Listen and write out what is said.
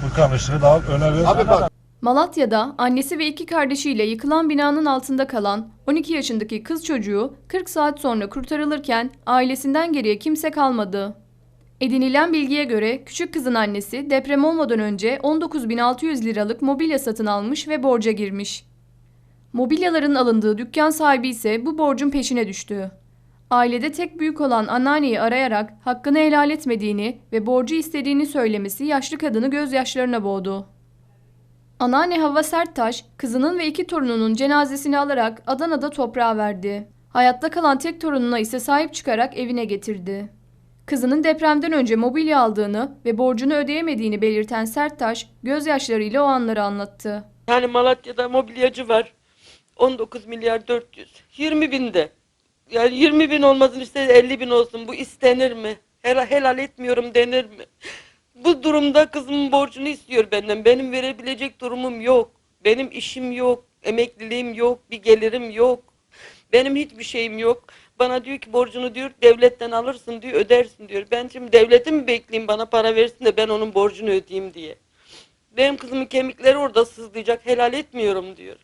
Furkan ışığı da al öne ver. Abi bak Malatya'da annesi ve iki kardeşiyle yıkılan binanın altında kalan 12 yaşındaki kız çocuğu 40 saat sonra kurtarılırken ailesinden geriye kimse kalmadı. Edinilen bilgiye göre küçük kızın annesi deprem olmadan önce 19.600 liralık mobilya satın almış ve borca girmiş. Mobilyaların alındığı dükkan sahibi ise bu borcun peşine düştü. Ailede tek büyük olan anneanneyi arayarak hakkını helal etmediğini ve borcu istediğini söylemesi yaşlı kadını gözyaşlarına boğdu. Anneanne Hava Serttaş, kızının ve iki torununun cenazesini alarak Adana'da toprağa verdi. Hayatta kalan tek torununa ise sahip çıkarak evine getirdi. Kızının depremden önce mobilya aldığını ve borcunu ödeyemediğini belirten Serttaş, gözyaşlarıyla o anları anlattı. Yani Malatya'da mobilyacı var. 19 milyar 400. 20 binde. Yani 20 bin olmasın işte 50 bin olsun. Bu istenir mi? Helal, helal etmiyorum denir mi? Bu durumda kızımın borcunu istiyor benden. Benim verebilecek durumum yok. Benim işim yok. Emekliliğim yok. Bir gelirim yok. Benim hiçbir şeyim yok. Bana diyor ki borcunu diyor devletten alırsın diyor ödersin diyor. Ben şimdi devleti mi bekleyeyim bana para versin de ben onun borcunu ödeyeyim diye. Benim kızımın kemikleri orada sızlayacak helal etmiyorum diyor.